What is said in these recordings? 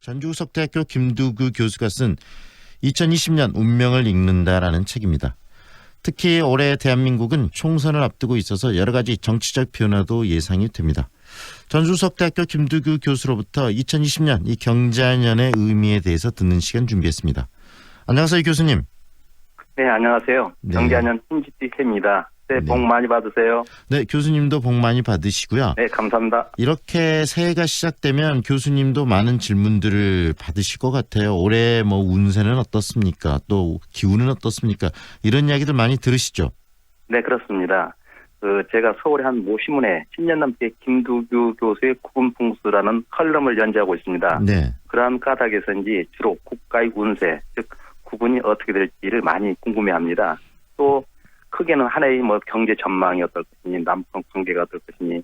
전주석대학교 김두구 교수가 쓴 2020년 운명을 읽는다라는 책입니다. 특히 올해 대한민국은 총선을 앞두고 있어서 여러 가지 정치적 변화도 예상이 됩니다. 전주석대학교 김두구 교수로부터 2020년 이 경자년의 의미에 대해서 듣는 시간 준비했습니다. 안녕하세요, 교수님. 네, 안녕하세요. 네. 경자년 신지티입니다. 네, 네. 복 많이 받으세요. 네, 교수님도 복 많이 받으시고요. 네, 감사합니다. 이렇게 새해가 시작되면 교수님도 많은 질문들을 받으실 것 같아요. 올해 뭐 운세는 어떻습니까? 또 기운은 어떻습니까? 이런 이야기들 많이 들으시죠? 네, 그렇습니다. 그 제가 서울의 한 모시문에 10년 넘게 김두규 교수의 구분풍수라는 컬럼을 연재하고 있습니다. 네. 그러한 까닭에서인지 주로 국가의 운세, 즉 구분이 어떻게 될지를 많이 궁금해합니다. 또 크게는 한 해의 뭐 경제 전망이 어떨 것이니 남북 관계가 어떨 것이니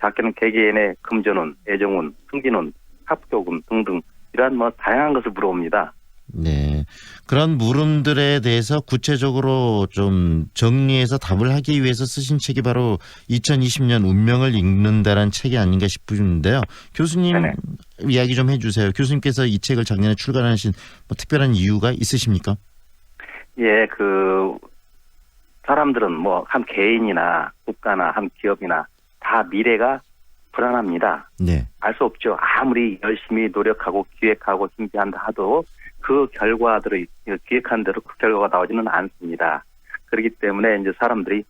작게는 개개인의 금전운, 애정운, 승진운, 합격운 등등 이러한 뭐 다양한 것을 물어봅니다. 네. 그런 물음들에 대해서 구체적으로 좀 정리해서 답을 하기 위해서 쓰신 책이 바로 2020년 운명을 읽는다라는 책이 아닌가 싶은데요. 교수님 네네. 이야기 좀 해주세요. 교수님께서 이 책을 작년에 출간하신 뭐 특별한 이유가 있으십니까? 예, 그 사람들은 뭐 한 개인이나 국가나 한 기업이나 다 미래가 불안합니다. 네. 알 수 없죠. 아무리 열심히 노력하고 기획하고 준비한다 하도 그 결과들을 기획한 대로 그 결과가 나오지는 않습니다. 그렇기 때문에 이제 사람들이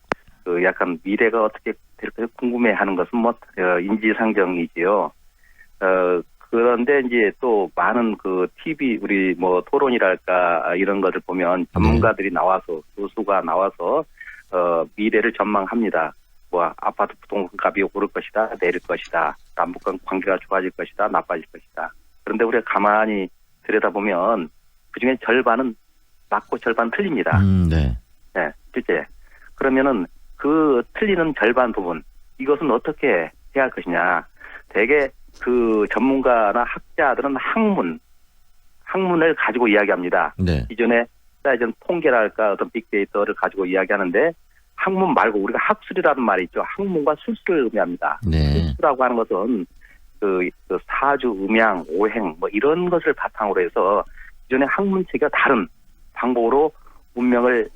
그 약간 미래가 어떻게 될까 궁금해하는 것은 뭐 어, 인지상정이지요. 어 그런데 이제 또 많은 그 TV 우리 뭐 토론이랄까 이런 것을 보면 전문가들이 나와서 교수가 나와서 어 미래를 전망합니다. 뭐 아파트 부동산값이 오를 것이다, 내릴 것이다, 남북 간 관계가 좋아질 것이다, 나빠질 것이다. 그런데 우리가 가만히 들여다보면 그 중에 절반은 맞고 절반 틀립니다. 음, 네. 네, 실제. 그러면은 그 틀리는 절반 부분 이것은 어떻게 해야 할 것이냐. 대개 그 전문가나 학자들은 학문, 학문을 가지고 이야기합니다. 네. 기존에 사이전 통계랄까 어떤 빅데이터를 가지고 이야기하는데 학문 말고 우리가 학술이라는 말이 있죠. 학문과 술수를 의미합니다. 네. 술수라고 하는 것은 그, 그 사주, 음양, 오행 뭐 이런 것을 바탕으로 해서 기존의 학문체가 다른 방법으로 운명을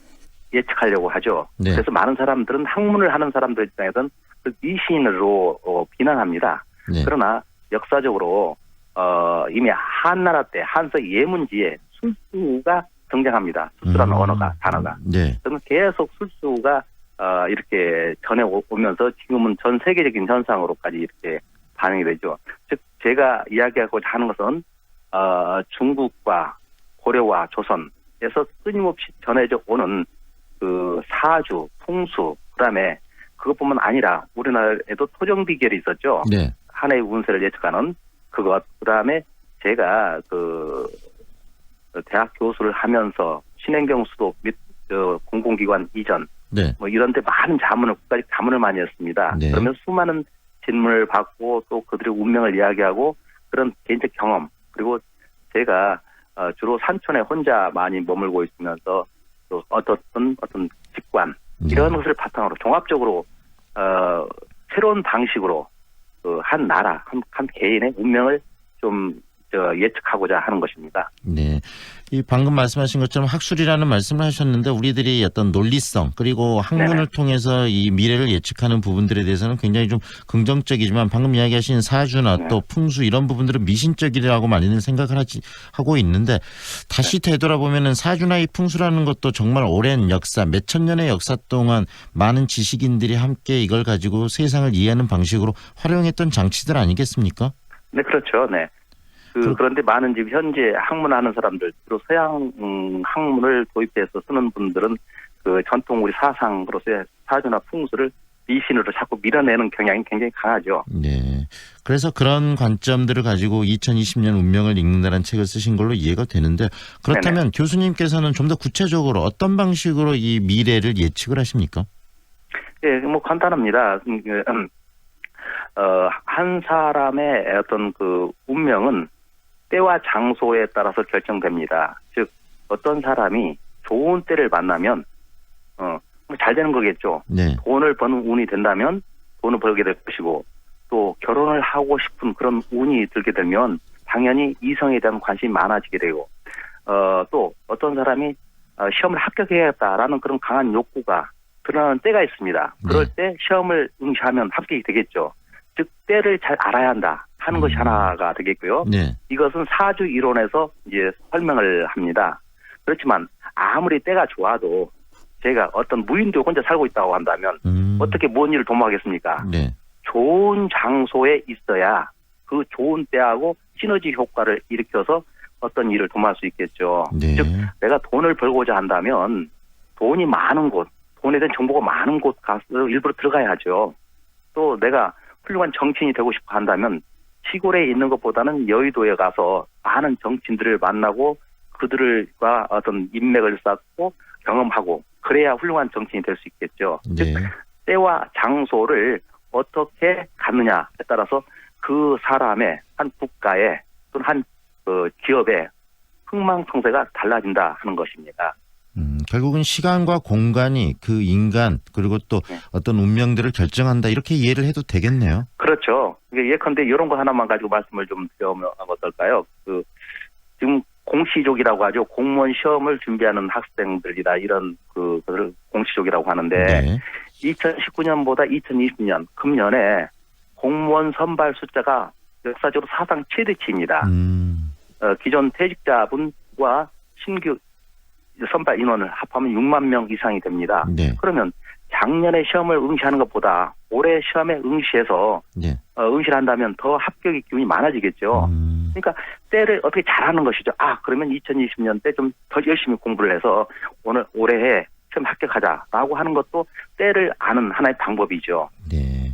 예측하려고 하죠. 네. 그래서 많은 사람들은 학문을 하는 사람들 입장에서는 그 미신으로 어, 비난합니다. 네. 그러나 역사적으로 어, 이미 한나라 때 한서 예문지에 술수가 등장합니다. 술수라는 음, 언어가 단어가. 네. 그러면 계속 술수가 어, 이렇게 전해 오- 오면서 지금은 전 세계적인 현상으로까지 이렇게 반영이 되죠. 즉 제가 이야기하고자 하는 것은 어, 중국과 고려와 조선에서 끊임없이 전해져 오는 그 사주, 풍수, 그다음에 그것뿐만 아니라 우리나라에도 토정 비결이 있었죠. 네. 한 해의 운세를 예측하는 그것. 그다음에 제가 그 대학 교수를 하면서 신행경 수도 및 어, 공공기관 이전 네. 뭐 이런 데 많은 자문을 국가적 자문을 많이 했습니다. 네. 그러면 수많은 질문을 받고 또 그들의 운명을 이야기하고 그런 개인적 경험 그리고 제가 어, 주로 산촌에 혼자 많이 머물고 있으면서 또 어떤 어떤 직관 네. 이런 것을 바탕으로 종합적으로 어, 새로운 방식으로 그 한 나라 한, 한 개인의 운명을 좀 저, 예측하고자 하는 것입니다. 네. 이 방금 말씀하신 것처럼 학술이라는 말씀을 하셨는데 우리들이 어떤 논리성 그리고 학문을 네네. 통해서 이 미래를 예측하는 부분들에 대해서는 굉장히 좀 긍정적이지만 방금 이야기하신 사주나 네. 또 풍수 이런 부분들은 미신적이라고 많이는 생각을 하지, 하고 있는데 다시 네. 되돌아보면은 사주나 이 풍수라는 것도 정말 오랜 역사 몇천 년의 역사 동안 많은 지식인들이 함께 이걸 가지고 세상을 이해하는 방식으로 활용했던 장치들 아니겠습니까? 네, 그렇죠. 네. 그, 그- 그런데 많은 지금 현재 학문하는 사람들, 주로 서양 음, 학문을 도입해서 쓰는 분들은 그 전통 우리 사상으로서의 사주나 풍수를 미신으로 자꾸 밀어내는 경향이 굉장히 강하죠. 네. 그래서 그런 관점들을 가지고 2020년 운명을 읽는다는 책을 쓰신 걸로 이해가 되는데 그렇다면 교수님께서는 좀 더 구체적으로 어떤 방식으로 이 미래를 예측을 하십니까? 예, 뭐 간단합니다. 음, 그, 음, 어, 한 사람의 어떤 그 운명은 때와 장소에 따라서 결정됩니다. 즉, 어떤 사람이 좋은 때를 만나면, 어, 뭐잘 되는 거겠죠. 네. 돈을 버는 운이 된다면 돈을 벌게 될 것이고 또 결혼을 하고 싶은 그런 운이 들게 되면 당연히 이성에 대한 관심이 많아지게 되고 어, 또 어떤 사람이 어, 시험을 합격해야겠다라는 그런 강한 욕구가 드러나는 때가 있습니다. 그럴 네. 때 시험을 응시하면 합격이 되겠죠. 즉 때를 잘 알아야 한다 하는 것이 음. 하나가 되겠고요. 네. 이것은 사주 이론에서 이제 설명을 합니다. 그렇지만 아무리 때가 좋아도 제가 어떤 무인도에 혼자 살고 있다고 한다면 음. 어떻게 뭔 일을 도모하겠습니까? 네. 좋은 장소에 있어야 그 좋은 때하고 시너지 효과를 일으켜서 어떤 일을 도모할 수 있겠죠. 네. 즉 내가 돈을 벌고자 한다면 돈이 많은 곳, 돈에 대한 정보가 많은 곳 가서 일부러 들어가야 하죠. 또 내가 훌륭한 정치인이 되고 싶어 한다면 시골에 있는 것보다는 여의도에 가서 많은 정치인들을 만나고 그들과 어떤 인맥을 쌓고 경험하고 그래야 훌륭한 정치인이 될 수 있겠죠. 즉 네. 때와 장소를 어떻게 갖느냐에 따라서 그 사람의 한 국가의 또는 한 그 기업의 흥망성쇠가 달라진다 하는 것입니다. 음, 결국은 시간과 공간이 그 인간 그리고 또 네. 어떤 운명들을 결정한다 이렇게 이해를 해도 되겠네요. 그렇죠. 예컨대 이런 거 하나만 가지고 말씀을 좀 드려보면 어떨까요? 그 지금 공시족이라고 하죠. 공무원 시험을 준비하는 학생들이다 이런 그 공시족이라고 하는데 네. 2019년보다 2020년 금년에 공무원 선발 숫자가 역사적으로 사상 최대치입니다. 음, 어, 기존 퇴직자분과 신규 선발 인원을 합하면 6만 명 이상이 됩니다. 네. 그러면 작년에 시험을 응시하는 것보다 올해 시험에 응시해서 네. 어, 응시를 한다면 더 합격의 기운이 많아지겠죠. 음, 그러니까 때를 어떻게 잘하는 것이죠. 아 그러면 2020년 때 좀 더 열심히 공부를 해서 오늘 올해에 시험 합격하자라고 하는 것도 때를 아는 하나의 방법이죠. 네.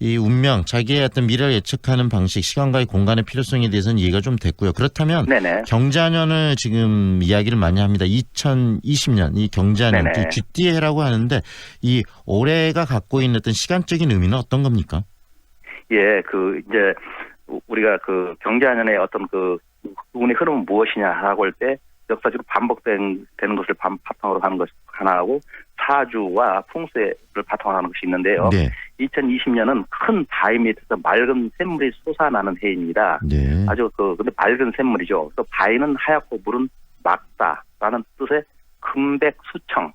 이 운명, 자기의 어떤 미래를 예측하는 방식, 시간과의 공간의 필요성에 대해서는 이해가 좀 됐고요. 그렇다면 네네. 경자년을 지금 이야기를 많이 합니다. 2020년 이 경자년, 네네. 그 쥐띠의 해라고 하는데 이 올해가 갖고 있는 어떤 시간적인 의미는 어떤 겁니까? 예, 그 이제 우리가 그 경제안연의 어떤 그 운의 흐름은 무엇이냐라고 할 때 역사적으로 반복된 되는 것을 반- 바탕으로 하는 것 하나하고 사주와 풍수를 바탕으로 하는 것이 있는데요. 네. 2020년은 큰 바위 밑에서 맑은 샘물이 솟아나는 해입니다. 네. 아주 그 근데 맑은 샘물이죠. 그래서 바위는 하얗고 물은 맑다라는 뜻의 금백수청이라는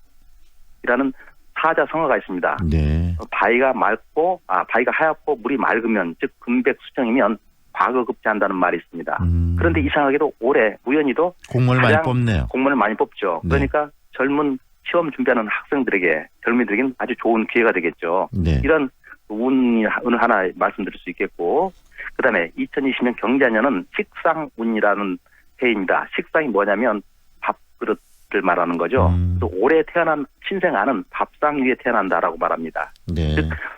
사자 성어가 있습니다. 네. 바위가 맑고 아 바위가 하얗고 물이 맑으면 즉 금백수청이면 과거 급제한다는 말이 있습니다. 음, 그런데 이상하게도 올해 우연히도 공무원을 많이 뽑네요. 공무원을 많이 뽑죠. 네. 그러니까 젊은 시험 준비하는 학생들에게 젊은이들에게는 아주 좋은 기회가 되겠죠. 네. 이런 운을 하나 말씀드릴 수 있겠고 그다음에 2020년 경자년은 식상운이라는 해입니다. 식상이 뭐냐면 밥그릇을 말하는 거죠. 음. 또 올해 태어난 신생아는 밥상 위에 태어난다라고 말합니다. 네.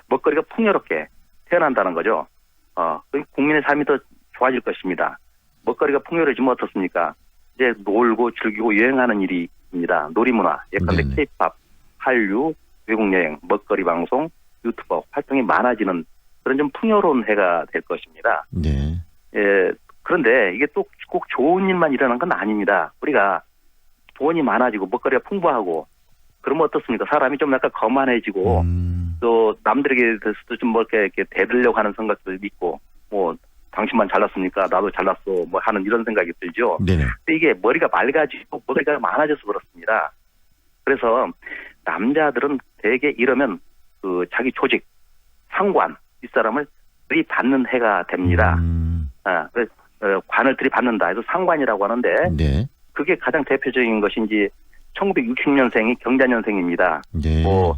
먹거리가 풍요롭게 태어난다는 거죠. 어, 그 국민의 삶이 더 좋아질 것입니다. 먹거리가 풍요로워지면 어떻습니까? 이제 놀고 즐기고 여행하는 일이입니다. 놀이문화, 예컨대 네네. 케이팝, 한류, 외국 여행, 먹거리 방송, 유튜버 활동이 많아지는 그런 좀 풍요로운 해가 될 것입니다. 네. 예, 그런데 이게 또 꼭 좋은 일만 일어나는 건 아닙니다. 우리가 돈이 많아지고 먹거리가 풍부하고 그러면 어떻습니까? 사람이 좀 약간 거만해지고 음, 또 남들에게 대해서도 좀뭐 이렇게, 이렇게 대들려고 하는 생각도 있고 뭐 당신만 잘났으니까 나도 잘났어 뭐 하는 이런 생각이 들죠. 네네. 근데 이게 머리가 맑아지고 머리가 많아져서 그렇습니다. 그래서 남자들은 대개 이러면 그 자기 조직 상관 이 사람을 들이받는 해가 됩니다. 음, 아, 그래서 어, 관을 들이받는다 해서 상관이라고 하는데 네. 그게 가장 대표적인 것인지 1960년생이 경자년생입니다. 네. 뭐,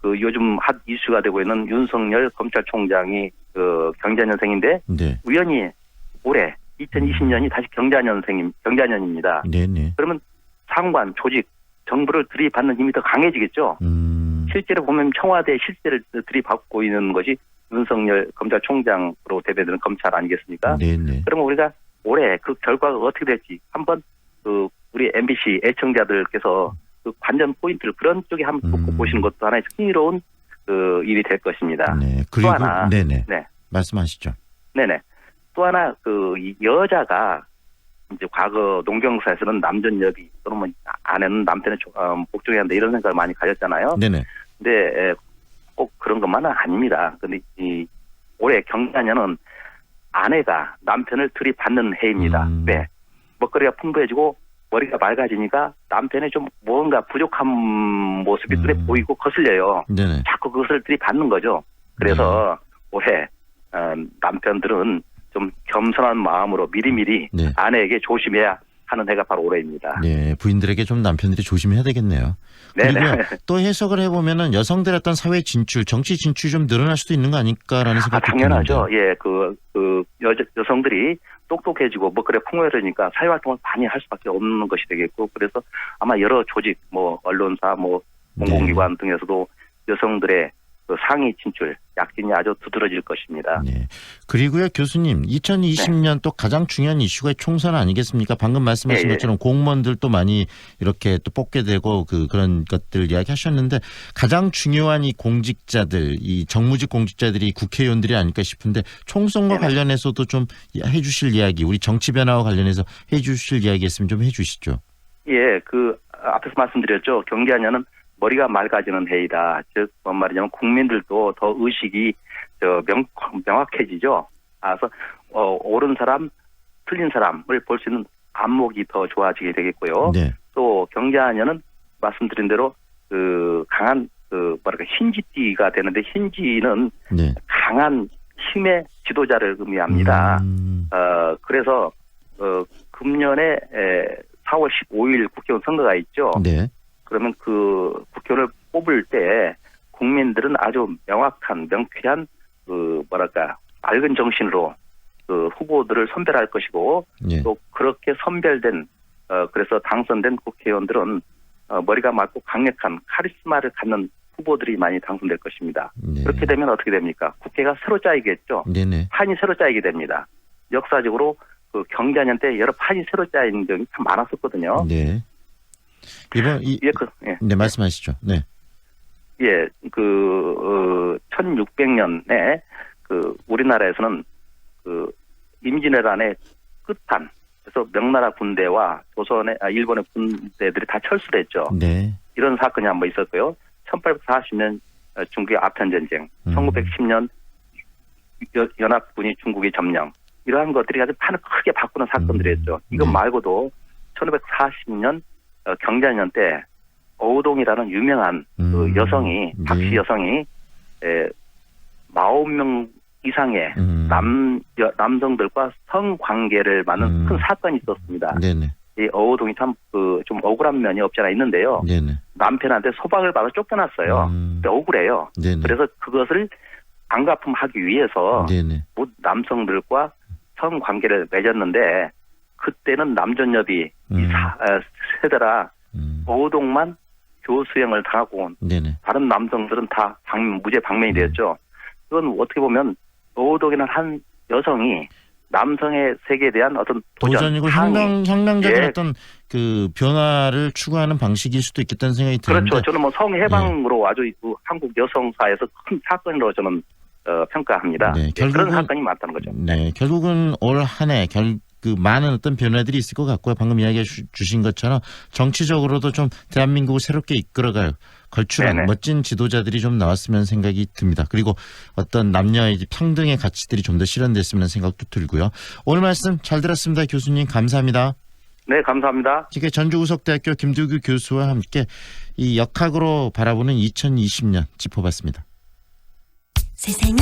그 요즘 핫 이슈가 되고 있는 윤석열 검찰총장이 그 경자년생인데 네. 우연히 올해 2020년이 다시 경자년생임 경자년입니다. 네네. 그러면 상관 조직 정부를 들이받는 힘이 더 강해지겠죠. 음, 실제로 보면 청와대 실세를 들이받고 있는 것이 윤석열 검찰총장으로 대변되는 검찰 아니겠습니까? 네네. 그러면 우리가 올해 그 결과가 어떻게 될지 한번 그 우리 MBC 애청자들께서 그 관전 포인트를 그런 쪽에 한번 음. 보시는 것도 하나의 흥미로운 그 일이 될 것입니다. 네. 그리고 하나. 네네. 네. 말씀하시죠. 네네. 또 하나 그이 여자가 이제 과거 농경사에서는 남전여비 또는 뭐 아내는 남편의 조- 어, 복종해야 한다 이런 생각을 많이 가졌잖아요. 네네. 근데 에, 꼭 그런 것만은 아닙니다. 근데 이 올해 경자년은 아내가 남편을 들이받는 해입니다. 음. 왜? 먹거리가 풍부해지고 머리가 맑아지니까 남편의 좀 뭔가 부족한 모습이 음. 눈에 보이고 거슬려요. 네네. 자꾸 그것을 들이받는 거죠. 그래서 올해 어, 남편들은 좀 겸손한 마음으로 미리미리 네. 아내에게 조심해야 하는 해가 바로 올해입니다. 네, 부인들에게 좀 남편들이 조심해야 되겠네요. 네네. 그리고 또 해석을 해보면은 여성들의 어떤 사회 진출, 정치 진출이 좀 늘어날 수도 있는 거 아닐까라는 아, 생각이 당연하죠. 드는데. 예, 그, 그, 여, 여성들이 똑똑해지고, 뭐, 그래, 풍요해지니까 사회 활동을 많이 할 수밖에 없는 것이 되겠고, 그래서 아마 여러 조직, 뭐, 언론사, 뭐, 공공기관 등에서도 여성들의 그 상위 진출, 약진이 아주 두드러질 것입니다. 네. 그리고요, 교수님, 2020년 또 가장 중요한 이슈가 총선 아니겠습니까? 방금 말씀하신 예, 예. 것처럼 공무원들도 많이 이렇게 또 뽑게 되고 그 그런 것들 이야기하셨는데 가장 중요한 이 공직자들, 이 정무직 공직자들이 국회의원들이 아닐까 싶은데 총선과 네네. 관련해서도 좀 해주실 이야기, 우리 정치 변화와 관련해서 해주실 이야기 있으면 좀 해주시죠. 예, 그, 앞에서 말씀드렸죠. 경제하냐는 머리가 맑아지는 해이다. 즉, 뭔 말이냐면 국민들도 더 의식이 저 명, 명확해지죠. 아, 그래서, 어, 옳은 사람, 틀린 사람을 볼 수 있는 안목이 더 좋아지게 되겠고요. 네, 또 경제하냐는 말씀드린 대로 그 강한 그 뭐랄까 흰지띠가 되는데 흰지는 네. 강한 힘의 지도자를 의미합니다. 음, 어 그래서 어 금년에 에, 4월 15일 국회의원 선거가 있죠. 네, 그러면 그 국회의원을 뽑을 때 국민들은 아주 명확한 명쾌한 그 뭐랄까 맑은 정신으로 그 후보들을 선별할 것이고 네. 또 그렇게 선별된 어 그래서 당선된 국회의원들은 어, 머리가 맑고 강력한 카리스마를 갖는 후보들이 많이 당선될 것입니다. 네. 그렇게 되면 어떻게 됩니까? 국회가 새로 짜이겠죠. 네네. 판이 새로 짜이게 됩니다. 역사적으로 그 경자년 때 여러 판이 새로 짜이는 적이 참 많았었거든요. 네. 이번 이, 예, 그, 예, 네 말씀하시죠. 네. 예, 그, 어, 1600년에 그 우리나라에서는 그 임진왜란의 끝판, 그래서 명나라 군대와 조선의, 아, 일본의 군대들이 다 철수됐죠. 네. 이런 사건이 한 번 있었고요. 1840년 어, 중국의 아편 전쟁, 음. 1910년 여- 연합군이 중국의 점령, 이러한 것들이 아주 판을 크게 바꾸는 사건들이었죠. 이것 네. 말고도 1540년 어, 경자년 때 어우동이라는 유명한 그 음. 여성이 네. 박씨 여성이 에, 40명 이상의 음. 남 여- 남성들과 성관계를 많은 음. 큰 사건이 있었습니다. 네네. 이 어우동이 참 그 좀 억울한 면이 없지 않아 있는데요. 네네. 남편한테 소박을 받아 쫓겨났어요. 음. 억울해요. 네네. 그래서 그것을 안 갚음하기 위해서 네네. 모 남성들과 성관계를 맺었는데 그때는 남전엽이 음. 사- 어, 세대라 음. 어우동만 교수형을 당하고 네네. 다른 남성들은 다 방- 무죄 방면이 음. 되었죠. 그건 어떻게 보면 어우동이라는 한 여성이 남성의 세계에 대한 어떤 도전, 항의, 혁명 혁명적인 예. 어떤 그 변화를 추구하는 방식일 수도 있겠다는 생각이 드는데 그렇죠. 저는 뭐 성해방으로 네. 아주 그 한국 여성사에서 큰 사건으로 저는 어, 평가합니다. 네, 예, 그런 결국은- 사건이 많다는 거죠. 네, 결국은 올 한해 결 그 많은 어떤 변화들이 있을 것 같고요. 방금 이야기해 주- 주신 것처럼 정치적으로도 좀 대한민국을 새롭게 이끌어갈 걸출한 네네. 멋진 지도자들이 좀 나왔으면 생각이 듭니다. 그리고 어떤 남녀의 평등의 가치들이 좀 더 실현됐으면 하는 생각도 들고요. 오늘 말씀 잘 들었습니다. 교수님 감사합니다. 네, 감사합니다. 이게 전주우석대학교 김두규 교수와 함께 이 역학으로 바라보는 2020년 짚어봤습니다. 세상을